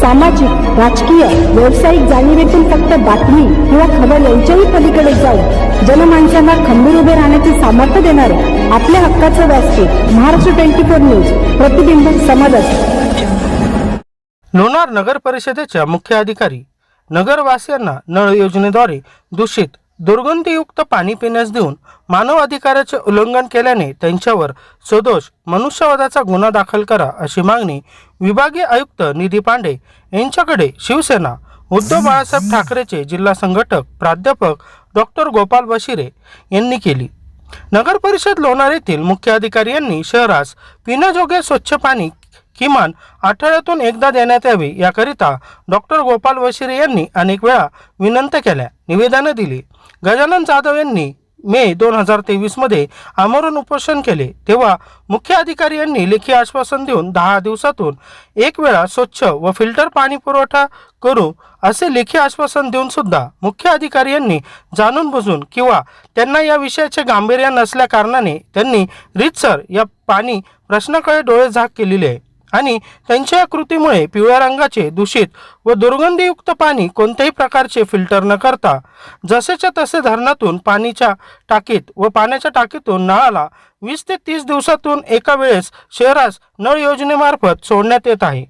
सामाजिक राजकीय व्यावसायिक जाणीवेतून फक्त बातमी किंवा खबर यांच्याही पलीकडे जाऊन जनमानसांना खंबीर उभे राहण्याचे सामर्थ्य देणारे आपल्या हक्काचं व्यासपीठ महाराष्ट्र ट्वेंटी फोर न्यूज प्रतिबिंब समाजाचे लोणार नगर परिषदेच्या मुख्य अधिकारी नगरवासियांना नळ योजनेद्वारे दूषित दुर्गंधीयुक्त पाणी पिण्यास देऊन मानव अधिकाराचे उल्लंघन केल्याने त्यांच्यावर सदोष मनुष्यवधाचा गुन्हा दाखल करा अशी मागणी विभागीय आयुक्त निधी पांडे यांच्याकडे शिवसेना उद्धव बाळासाहेब ठाकरेचे जिल्हा संघटक प्राध्यापक डॉक्टर गोपाल बशिरे यांनी केली. नगर परिषद लोणार येथील मुख्य अधिकारी यांनी शहरास पिण्याजोगे स्वच्छ पाणी किमान आठवड्यातून एकदा देण्यात यावे याकरिता डॉक्टर गोपाल वशिरे यांनी अनेक वेळा विनंती केल्या. निवेदनं दिली. गजानन जाधव यांनी मे दोन हजार तेवीसमध्ये आमरण उपोषण केले. तेव्हा मुख्य अधिकारी यांनी लेखी आश्वासन देऊन दहा दिवसातून एक वेळा स्वच्छ व फिल्टर पाणी पुरवठा करू असे लेखी आश्वासन देऊन सुद्धा मुख्य अधिकारी यांनी जाणून बुजून किंवा त्यांना या विषयाचे गांभीर्य नसल्या कारणाने त्यांनी रीतसर या पाणी प्रश्नाकडे डोळे झाक केलेले आहे. आणि त्यांच्या कृतीमुळे पिवळ्या रंगाचे दूषित व दुर्गंधीयुक्त पाणी कोणत्याही प्रकारचे फिल्टर न करता जसेच्या तसे धरणातून पाणीच्या टाकीत व पाण्याच्या टाकीतून नळाला वीस ते तीस दिवसातून एका वेळेस शहरास नळ योजनेमार्फत सोडण्यात येत आहे.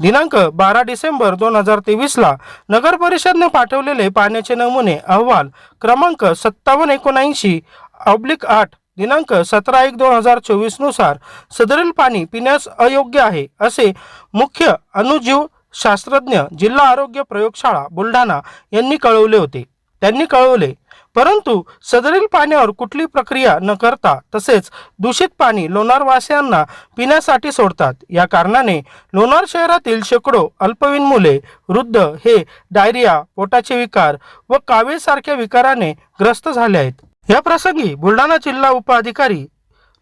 दिनांक बारा डिसेंबर दोन हजार तेवीसला नगर परिषदने पाठवलेले पाण्याचे नमुने अहवाल क्रमांक सत्तावन्न एकोणऐंशी ऑब्लिक आठ दिनांक सतरा एक दोन हजार चोवीसनुसार सदरील पाणी पिण्यास अयोग्य आहे असे मुख्य अनुजीव शास्त्रज्ञ जिल्हा आरोग्य प्रयोगशाळा बुलढाणा यांनी कळवले होते. त्यांनी कळवले परंतु सदरील पाण्यावर कुठली प्रक्रिया न करता तसेच दूषित पाणी लोणारवासियांना पिण्यासाठी सोडतात. या कारणाने लोणार शहरातील शेकडो अल्पवयीन मुले वृद्ध हे डायरिया पोटाचे विकार व कावीळसारख्या विकाराने ग्रस्त झाले आहेत. या प्रसंगी बुलढाणा जिल्हा उपअधिकारी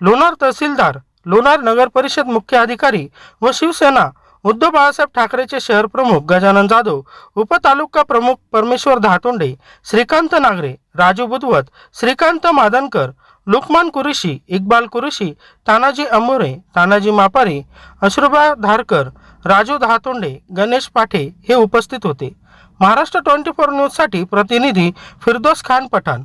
लोणार तहसीलदार लोणार नगर परिषद मुख्य अधिकारी व शिवसेना उद्धव बाळासाहेब ठाकरेचे शहर प्रमुख गजानन जाधव उपतालुका प्रमुख परमेश्वर धातोंडे श्रीकांत नागरे राजू बुधवत श्रीकांत मादनकर लुकमान कुरेशी इक्बाल कुरेशी तानाजी अंबोरे तानाजी मापारी अश्रुबा धारकर राजू धातोंडे गणेश पाठे हे उपस्थित होते. महाराष्ट्र ट्वेंटी फोर न्यूजसाठी प्रतिनिधी फिरदोस खान पठाण.